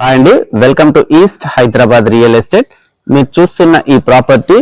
Hi అండి welcome to east Hyderabad real estate. మీరు చూస్తున్న ఈ property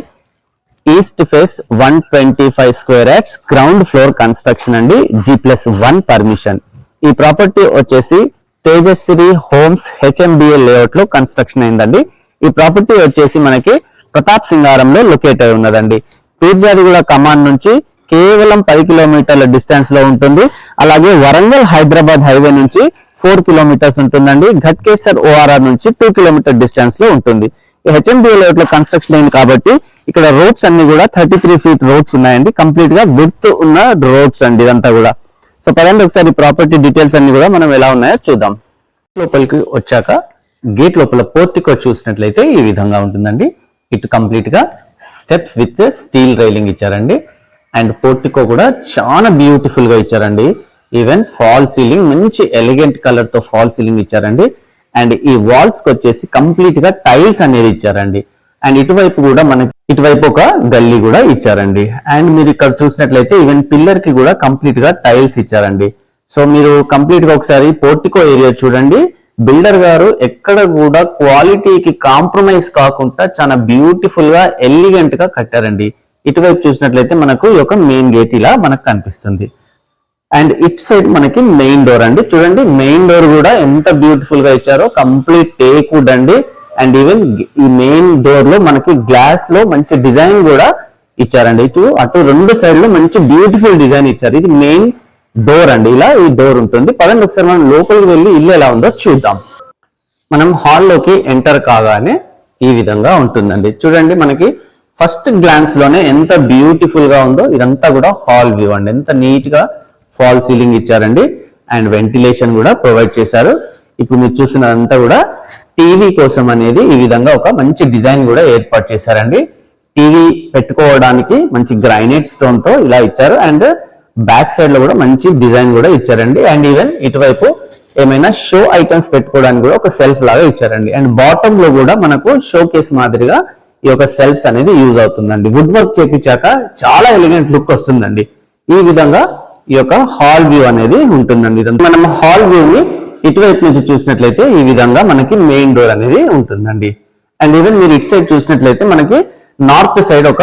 east face one twenty five square axe ground floor construction అండి G plus one permission. ఈ property వచ్చేసి Tejashree homes హెచ్ఎంబిఏ లేఅవుట్లో కన్స్ట్రక్షన్ అయిందండి. ఈ ప్రాపర్టీ వచ్చేసి మనకి ప్రతాప్ సింగారంలో లొకేట్ అయి ఉన్నదండి పీర్జాదిగూడ కమాండ్ నుంచి కేవలం పది కిలోమీటర్ల డిస్టెన్స్లో ఉంటుంది. అలాగే వరంగల్ హైదరాబాద్ హైవే నుంచి ఫోర్ కిలోమీటర్స్ ఉంటుందండి. ఘట్కేసర్ ఓఆర్ఆర్ నుంచి టూ కిలోమీటర్ డిస్టెన్స్లో ఉంటుంది. హెచ్ఎండిఏ లేఅవుట్లో కన్స్ట్రక్షన్ అయింది కాబట్టి ఇక్కడ రోడ్స్ అన్ని కూడా థర్టీ త్రీ ఫీట్ రోడ్స్ ఉన్నాయండి. కంప్లీట్గా విత్ ఉన్న రోడ్స్ అండి ఇదంతా కూడా. సో పదండి ఒకసారి ప్రాపర్టీ డీటెయిల్స్ అన్ని కూడా మనం ఎలా ఉన్నాయో చూద్దాం. లోపలికి వచ్చాక గేట్ లోపల పోర్తికో చూసినట్లయితే ఈ విధంగా ఉంటుందండి. ఇటు కంప్లీట్గా స్టెప్స్ విత్ స్టీల్ రైలింగ్ ఇచ్చారండి. అండ్ పోర్టికో కూడా చాలా బ్యూటిఫుల్గా ఇచ్చారండి. ఈవెన్ ఫాల్ సీలింగ్ మంచి ఎలిగెంట్ కలర్తో ఫాల్ సీలింగ్ ఇచ్చారండి. అండ్ ఈ వాల్స్కి వచ్చేసి కంప్లీట్గా టైల్స్ అనేది ఇచ్చారండి. అండ్ ఇటువైపు కూడా మనకి ఇటువైపు ఒక గల్లీ కూడా ఇచ్చారండి. అండ్ మీరు ఇక్కడ చూసినట్లయితే ఈవెన్ పిల్లర్కి కూడా కంప్లీట్గా టైల్స్ ఇచ్చారండి. సో మీరు కంప్లీట్గా ఒకసారి పోర్టికో ఏరియా చూడండి. బిల్డర్ గారు ఎక్కడ కూడా క్వాలిటీకి కాంప్రమైజ్ కాకుండా చాలా బ్యూటిఫుల్గా ఎలిగెంట్గా కట్టారండి. ఇటువైపు చూసినట్లయితే మనకు ఈ యొక్క మెయిన్ గేట్ ఇలా మనకు కనిపిస్తుంది. అండ్ ఇట్ సైడ్ మనకి మెయిన్ డోర్ అండి. చూడండి మెయిన్ డోర్ కూడా ఎంత బ్యూటిఫుల్గా ఇచ్చారో కంప్లీట్ టేక్ వుడ్ అండి. అండ్ ఈవెన్ ఈ మెయిన్ డోర్లో మనకి గ్లాస్లో మంచి డిజైన్ కూడా ఇచ్చారండి. ఇటు అటు రెండు సైడ్లో మంచి బ్యూటిఫుల్ డిజైన్ ఇచ్చారు. ఇది మెయిన్ డోర్ అండి. ఇలా ఈ డోర్ ఉంటుంది. పదండి ఒకసారి మనం లోపలికి వెళ్ళి ఇల్లు ఎలా ఉందో చూద్దాం. మనం హాల్లోకి ఎంటర్ కాగానే ఈ విధంగా ఉంటుందండి. చూడండి మనకి ఫస్ట్ గ్లాన్స్లోనే ఎంత బ్యూటిఫుల్గా ఉందో ఇదంతా కూడా హాల్ వ్యూ అండి. ఎంత నీట్గా ఫాల్ సీలింగ్ ఇచ్చారండి. అండ్ వెంటిలేషన్ కూడా ప్రొవైడ్ చేశారు. ఇప్పుడు మీరు చూసినంతా కూడా టీవీ కోసం అనేది ఈ విధంగా ఒక మంచి డిజైన్ కూడా ఏర్పాటు చేశారండి. టీవీ పెట్టుకోవడానికి మంచి గ్రైనైట్ స్టోన్తో ఇలా ఇచ్చారు. అండ్ బ్యాక్ సైడ్లో కూడా మంచి డిజైన్ కూడా ఇచ్చారండి. అండ్ ఈవెన్ ఇటువైపు ఏమైనా షో ఐటమ్స్ పెట్టుకోవడానికి కూడా ఒక సెల్ఫ్ లాగా ఇచ్చారండి. అండ్ బాటమ్లో కూడా మనకు షో కేస్ మాదిరిగా ఈ యొక్క సెల్ఫ్స్ అనేది యూజ్ అవుతుందండి. వుడ్ వర్క్ చేపించాక చాలా ఎలిగెంట్ లుక్ వస్తుందండి. ఈ విధంగా ఈ యొక్క హాల్ వ్యూ అనేది ఉంటుందండి. మనం హాల్ వ్యూ ని ఇటువైపు నుంచి చూసినట్లయితే ఈ విధంగా మనకి మెయిన్ డోర్ అనేది ఉంటుందండి. అండ్ ఈవెన్ మీరు ఇటు సైడ్ చూసినట్లయితే మనకి నార్త్ సైడ్ ఒక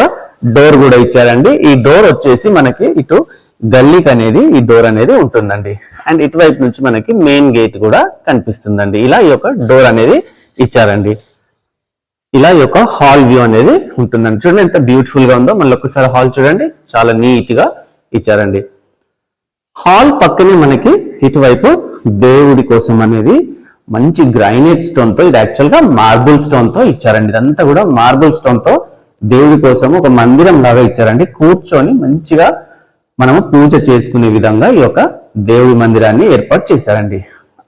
డోర్ కూడా ఇచ్చారండి. ఈ డోర్ వచ్చేసి మనకి ఇటు గల్లీకి అనేది ఈ డోర్ అనేది ఉంటుందండి. అండ్ ఇటువైపు నుంచి మనకి మెయిన్ గేట్ కూడా కనిపిస్తుందండి. ఇలా ఈ యొక్క డోర్ అనేది ఇచ్చారండి. ఇలా ఈ యొక్క హాల్ వ్యూ అనేది ఉంటుందండి. చూడండి ఎంత బ్యూటిఫుల్గా ఉందో. మళ్ళీ ఒక్కసారి హాల్ చూడండి. చాలా నీట్గా ఇచ్చారండి. హాల్ పక్కనే మనకి ఇటువైపు దేవుడి కోసం అనేది మంచి గ్రైనైట్ స్టోన్తో ఇది యాక్చువల్గా మార్బుల్ స్టోన్తో ఇచ్చారండి. ఇదంతా కూడా మార్బుల్ స్టోన్తో దేవుడి కోసం ఒక మందిరం లాగా ఇచ్చారండి. కూర్చొని మంచిగా మనము పూజ చేసుకునే విధంగా ఈ యొక్క దేవుడి మందిరాన్ని ఏర్పాటు చేశారండి.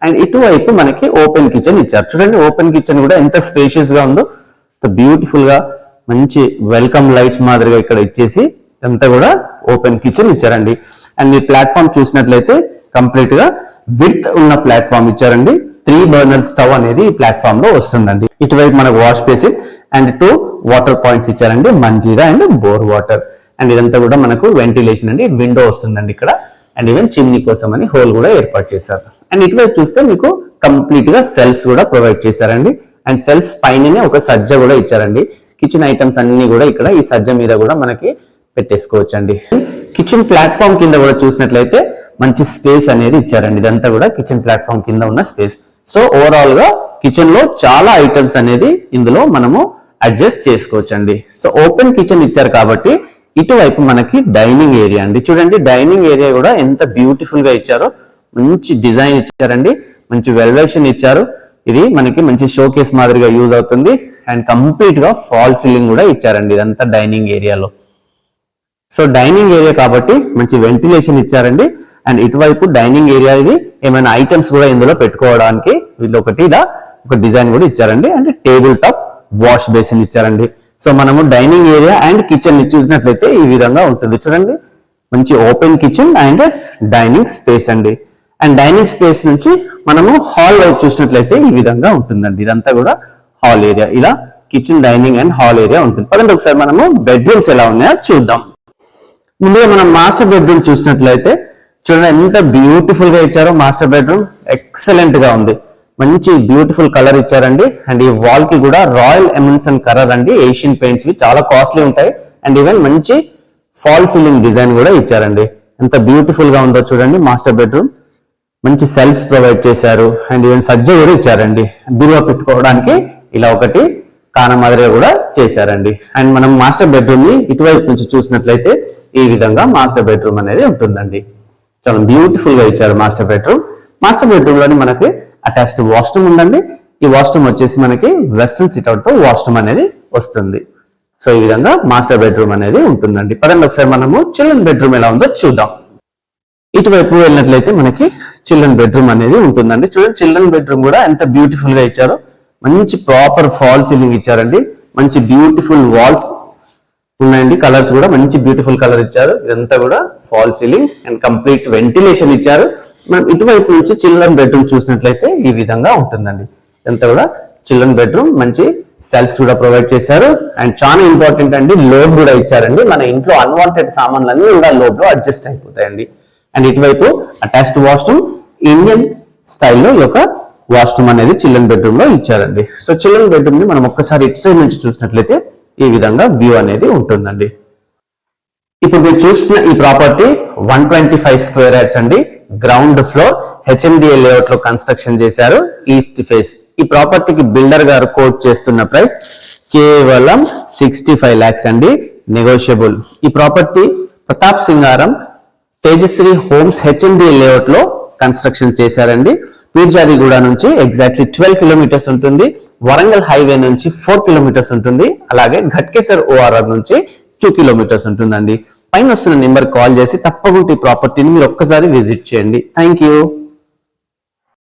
అండ్ ఇటువైపు మనకి ఓపెన్ కిచెన్ ఇచ్చారు. చూడండి ఓపెన్ కిచెన్ కూడా ఎంత స్పేషియస్గా ఉందో. బ్యూటిఫుల్గా మంచి వెల్కమ్ లైట్స్ మాదిరిగా ఇక్కడ ఇచ్చేసి అంతా కూడా ఓపెన్ కిచెన్ ఇచ్చారండి. అండ్ ఈ ప్లాట్ఫామ్ చూసినట్లయితే కంప్లీట్గా విత్ ఉన్న ప్లాట్ఫామ్ ఇచ్చారండి. త్రీ బర్నర్ స్టవ్ అనేది ఈ ప్లాట్ఫామ్లో వస్తుందండి. ఇటువైపు మనకు wash basin and two water points ఇచ్చారండి. Manjira and bore water and ఇదంతా కూడా మనకు వెంటిలేషన్ అండి. విండో వస్తుందండి ఇక్కడ. అండ్ ఈవెన్ చిమ్నీ కోసం అని హోల్ కూడా ఏర్పాటు చేశారు. అండ్ ఇటువైపు చూస్తే మీకు కంప్లీట్గా సెల్స్ కూడా ప్రొవైడ్ చేశారండి. అండ్ సెల్స్ పైననే ఒక సజ్జ కూడా ఇచ్చారండి. కిచెన్ ఐటమ్స్ అన్ని కూడా ఇక్కడ ఈ సజ్జ మీద కూడా మనకి పెట్టేసుకోవచ్చు అండి కిచెన్ ప్లాట్ఫామ్ కింద కూడా చూసినట్లయితే మంచి స్పేస్ అనేది ఇచ్చారండి. ఇదంతా కూడా కిచెన్ ప్లాట్ఫామ్ కింద ఉన్న స్పేస్ సో ఓవరాల్గా కిచెన్లో చాలా ఐటమ్స్ అనేది ఇందులో మనము అడ్జస్ట్ చేసుకోవచ్చు అండి సో ఓపెన్ కిచెన్ ఇచ్చారు కాబట్టి ఇటువైపు మనకి డైనింగ్ ఏరియా అండి. చూడండి డైనింగ్ ఏరియా కూడా ఎంత బ్యూటిఫుల్గా ఇచ్చారో మంచి డిజైన్ ఇచ్చారండి. మంచి వెల్వేషన్ ఇచ్చారు. ఇది మనకి మంచి షోకేస్ మాదిరిగా యూజ్ అవుతుంది. అండ్ కంప్లీట్గా ఫాల్ సీలింగ్ కూడా ఇచ్చారండి. ఇదంతా డైనింగ్ ఏరియాలో సో డైనింగ్ ఏరియా కాబట్టి మంచి వెంటిలేషన్ ఇచ్చారండి. అండ్ ఇటువైపు డైనింగ్ ఏరియా ఇది. ఏమైనా ఐటమ్స్ కూడా ఇందులో పెట్టుకోవడానికి వీళ్ళు ఒకటి ఇలా ఒక డిజైన్ కూడా ఇచ్చారండి. And table top wash basin ఇచ్చారండి. సో మనము డైనింగ్ ఏరియా అండ్ కిచెన్ని చూసినట్లయితే ఈ విధంగా ఉంటుంది. చూడండి. మంచి open kitchen and dining space అండి. అండ్ డైనింగ్ స్పేస్ నుంచి మనము హాల్ వైపు చూసినట్లయితే ఈ విధంగా ఉంటుందండి. ఇదంతా కూడా హాల్ ఏరియా ఇలా kitchen dining and hall area ఉంటుంది. పదండి ఒకసారి మనము బెడ్రూమ్స్ ఎలా ఉన్నాయో చూద్దాం. ముందుగా మనం మాస్టర్ బెడ్రూమ్ చూసినట్లయితే చూడండి ఎంత బ్యూటిఫుల్గా ఇచ్చారో మాస్టర్ బెడ్రూమ్ ఎక్సలెంట్గా ఉంది. మంచి బ్యూటిఫుల్ కలర్ ఇచ్చారండి. అండ్ ఈ వాల్కి కూడా రాయల్ ఎమన్సన్ కలర్ అండి. ఏషియన్ పెయింట్స్ వి చాలా కాస్ట్లీ ఉంటాయి. అండ్ ఈవెన్ మంచి ఫాల్ సీలింగ్ డిజైన్ కూడా ఇచ్చారండి. ఎంత బ్యూటిఫుల్గా ఉందో చూడండి మాస్టర్ బెడ్రూమ్ మంచి సెల్స్ ప్రొవైడ్ చేశారు. అండ్ ఈవెన్ సజ్జ కూడా ఇచ్చారండి. బీరువా పెట్టుకోవడానికి ఇలా ఒకటి కాన మాదిరిగా కూడా చేశారండి. అండ్ మనం మాస్టర్ బెడ్రూమ్ని ఇటువైపు నుంచి చూసినట్లయితే ఈ విధంగా మాస్టర్ బెడ్రూమ్ అనేది ఉంటుందండి. చాలా బ్యూటిఫుల్గా ఇచ్చారు మాస్టర్ బెడ్రూమ్ మాస్టర్ బెడ్రూమ్లోని మనకి అటాచ్డ్ వాష్రూమ్ ఉందండి. ఈ వాష్రూమ్ వచ్చేసి మనకి వెస్ట్రన్ సిట్అవుట్తో వాష్రూమ్ అనేది వస్తుంది. సో ఈ విధంగా మాస్టర్ బెడ్రూమ్ అనేది ఉంటుందండి. పదండి ఒకసారి మనము చిల్డ్రన్ బెడ్రూమ్ ఎలా ఉందో చూద్దాం. ఇటువైపు వెళ్ళినట్లయితే మనకి చిల్డ్రన్ బెడ్రూమ్ అనేది ఉంటుందండి. చూడండి చిల్డ్రన్ బెడ్రూమ్ కూడా ఎంత బ్యూటిఫుల్గా ఇచ్చారో. మంచి ప్రాపర్ ఫాల్ సీలింగ్ ఇచ్చారండి. మంచి బ్యూటిఫుల్ వాల్స్ ఉన్నాయండి. కలర్స్ కూడా మంచి బ్యూటిఫుల్ కలర్ ఇచ్చారు. ఇదంతా కూడా fall ceiling and complete ventilation ఇచ్చారు. మనం ఇటువైపు నుంచి చిల్డ్రన్ బెడ్రూమ్ చూసినట్లయితే ఈ విధంగా ఉంటుందండి. ఇదంతా కూడా చిల్డ్రన్ బెడ్రూమ్ మంచి సెల్స్ కూడా ప్రొవైడ్ చేశారు. అండ్ చాలా ఇంపార్టెంట్ అండి లోబ్ కూడా ఇచ్చారండి. మన ఇంట్లో అన్వాంటెడ్ సామాన్లు కూడా లోబ్లో అడ్జస్ట్ అయిపోతాయండి. అండ్ ఇటువైపు అటాచ్డ్ వాష్రూమ్ ఇండియన్ స్టైల్లో ఈ యొక్క వాష్రూమ్ అనేది చిల్డ్రన్ బెడ్రూమ్లో ఇచ్చారండి. సో చిల్డ్రన్ బెడ్రూమ్ని మనం ఒక్కసారి ఇటు సైడ్ నుంచి చూసినట్లయితే ఈ విధంగా వ్యూ అనేది ఉంటుందండి. ఇప్పుడు మీరు చూసిన ఈ property one twenty five square yards అండి గ్రౌండ్ ఫ్లోర్ హెచ్ఎండిఏ లేఅవుట్లో కన్స్ట్రక్షన్ చేశారు. ఈస్ట్ ఫేస్ ఈ ప్రాపర్టీకి బిల్డర్ గారు కోట్ చేస్తున్న ప్రైస్ కేవలం సిక్స్టీ ఫైవ్ ల్యాక్స్ అండి. నెగోషియబుల్ ఈ property Pratap Singaram Tejashree homes HMD లేఅవుట్లో కన్స్ట్రక్షన్ చేశారండి. పీర్జాదిగూడ నుంచి ఎగ్జాక్ట్లీ ట్వెల్వ్ కిలోమీటర్స్ ఉంటుంది. వరంగల్ హైవే నుంచి ఫోర్ కిలోమీటర్స్ ఉంటుంది. అలాగే ఘట్కేసర్ ఓఆర్ఆర్ నుంచి టూ కిలోమీటర్స్ ఉంటుందండి. పైన వస్తున్న నెంబర్ కాల్ చేసి తప్పకుండా ఈ ప్రాపర్టీని మీరు ఒక్కసారి విజిట్ చేయండి. Thank you